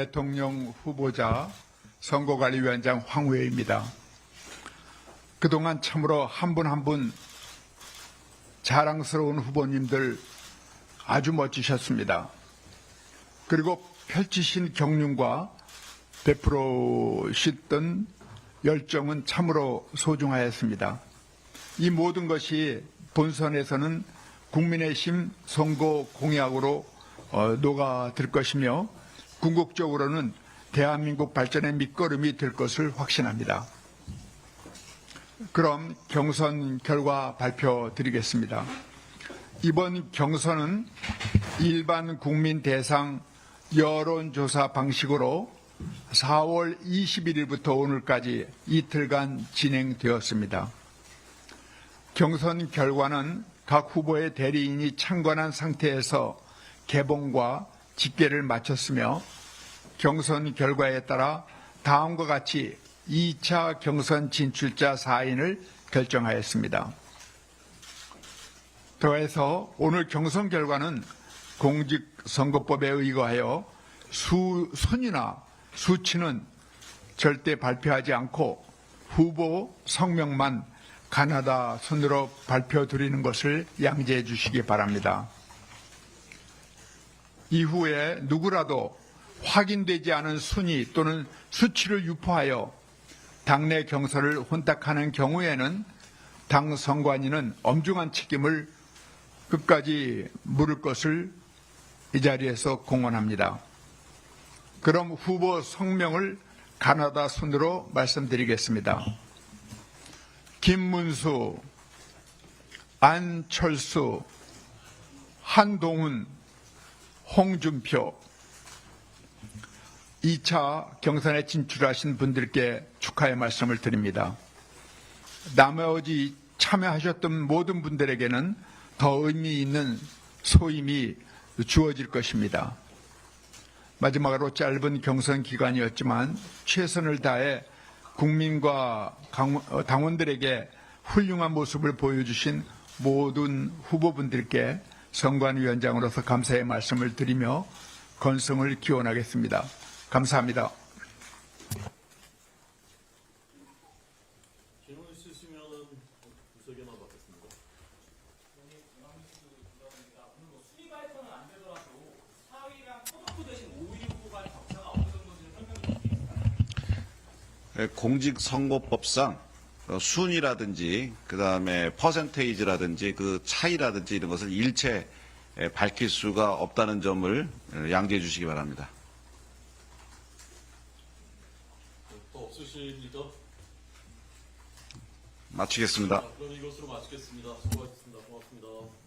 대통령 후보자 선거관리위원장 황우여입니다. 그동안 참으로 한 분 한 분 자랑스러운 후보님들 아주 멋지셨습니다. 그리고 펼치신 경륜과 베풀어시던 열정은 참으로 소중하였습니다. 이 모든 것이 본선에서는 국민의힘 선거 공약으로 어, 녹아들 것이며 궁극적으로는 대한민국 발전의 밑거름이 될 것을 확신합니다. 그럼 경선 결과 발표 드리겠습니다. 이번 경선은 일반 국민 대상 여론조사 방식으로 4월 21일부터 오늘까지 이틀간 진행되었습니다. 경선 결과는 각 후보의 대리인이 참관한 상태에서 개봉과 집계를 마쳤으며 경선 결과에 따라 다음과 같이 2차 경선 진출자 4인을 결정하였습니다. 더해서 오늘 경선 결과는 공직선거법에 의거하여 수, 순위나 수치는 절대 발표하지 않고 후보 성명만 가나다 순으로 발표 드리는 것을 양지해 주시기 바랍니다. 이후에 누구라도 확인되지 않은 순위 또는 수치를 유포하여 당내 경선을 혼탁하는 경우에는 당 선관위는 엄중한 책임을 끝까지 물을 것을 이 자리에서 공언합니다. 그럼 후보 성명을 가나다 순으로 말씀드리겠습니다. 김문수, 안철수, 한동훈, 홍준표 2차 경선에 진출하신 분들께 축하의 말씀을 드립니다. 나머지 참여하셨던 모든 분들에게는 더 의미 있는 소임이 주어질 것입니다. 마지막으로 짧은 경선 기간이었지만 최선을 다해 국민과 강- 어, 당원들에게 훌륭한 모습을 보여주신 모든 후보분들께 선관위원장으로서 감사의 말씀을 드리며 건승을 기원하겠습니다. 감사합니다. 질문 있으시면은 구석에만 받겠습니다. 순위 발표는 안 되더라도 4위랑 토덕후 대신 5위 후보가 격차가 어느 정도인지 설명해 주시겠습니까? 예, 공직선거법상 어, 순위라든지 그 다음에 퍼센테이지라든지 그 차이라든지 이런 것을 일체 예, 밝힐 수가 없다는 점을 예, 양지해 주시기 바랍니다. 더 없으십니까? 마치겠습니다. 자, 그럼 이것으로 마치겠습니다. 수고하셨습니다. 고맙습니다.